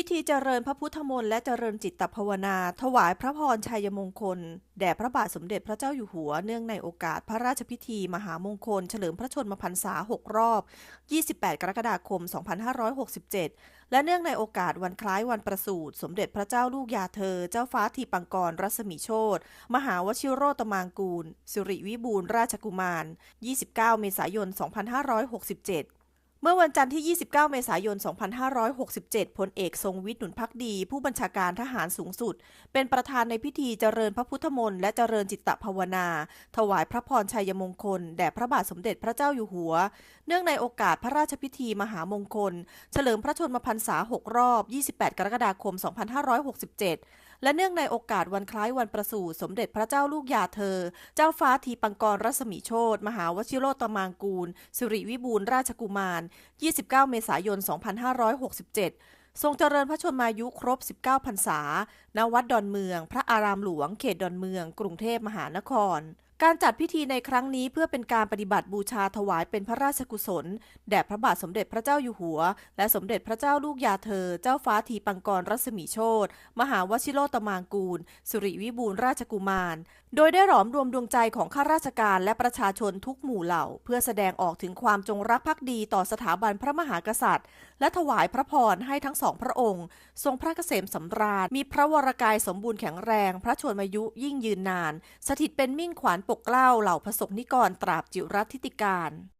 พิธีเจริญพระพุทธมนต์และเจริญจิตตภาวนา ถวายพระพรชัยมงคล แด่พระบาทสมเด็จพระเจ้าอยู่หัว เนื่องในโอกาสพระราชพิธี มหามงคล เฉลิมพระชนมพรรษา 6 รอบ 28 กรกฎาคม 2567 และเนื่องในโอกาสวันคล้ายวันประสูติสมเด็จพระเจ้าลูกยาเธอ เจ้าฟ้าทีปังกรรัศมีโชตมหาวชิโรตมางกูล สิริวิบูลราชกุมาร 29 เมษายน 2567เมื่อวันจันทร์ที่ 29 เมษายน 2567 พลเอกทรงวิทย์หนุนพักดี ผู้บัญชาการทหารสูงสุด เป็นประธานในพิธีเจริญพระพุทธมนต์และเจริญจิตตภาวนา ถวายพระพรชัยมงคล แด่พระบาทสมเด็จพระเจ้าอยู่หัว เนื่องในโอกาสพระราชพิธีมหามงคล เฉลิมพระชนมพรรษา 6 รอบ 28 กรกฎาคม 2567 และเนื่องในโอกาสวันคล้ายวันประสูติสมเด็จพระเจ้าลูกยาเธอ เจ้าฟ้าทีปังกรรัศมีโชตมหาวชิโรตมางกูลสิริวิบูลราชกุมาร29 เมษายน 2567 ทรงเจริญพระชนมายุครบ 19 พรรษา ณ วัดดอนเมือง พระอารามหลวง เขตดอนเมือง กรุงเทพมหานคร การจัดพิธีในครั้งนี้เพื่อเป็นการปฏิบัติบูชาถวายเป็นพระราชกุศล แด่พระบาทสมเด็จพระเจ้าอยู่หัว และสมเด็จพระเจ้าลูกยาเธอ เจ้าฟ้าทีปังกรรัศมีโชตมหาวชิโรตมางกูลสิริวิบูลราชกุมาร โดยได้หลอมรวมดวงใจของข้าราชการและประชาชนทุกหมู่เหล่า เพื่อแสดงออกถึงความจงรักภักดีต่อสถาบันพระมหากษัตริย์ และถวายพระพรให้ทั้งสองพระองค์ ทรงพระเกษมสำราญมีพระวรกายสมบูรณ์แข็งแรง พระชนมายุยิ่งยืนนาน สถิตเป็นมิ่งขวัญปกเกล้าเหล่าประสบนิกรตราบจิรัติติการ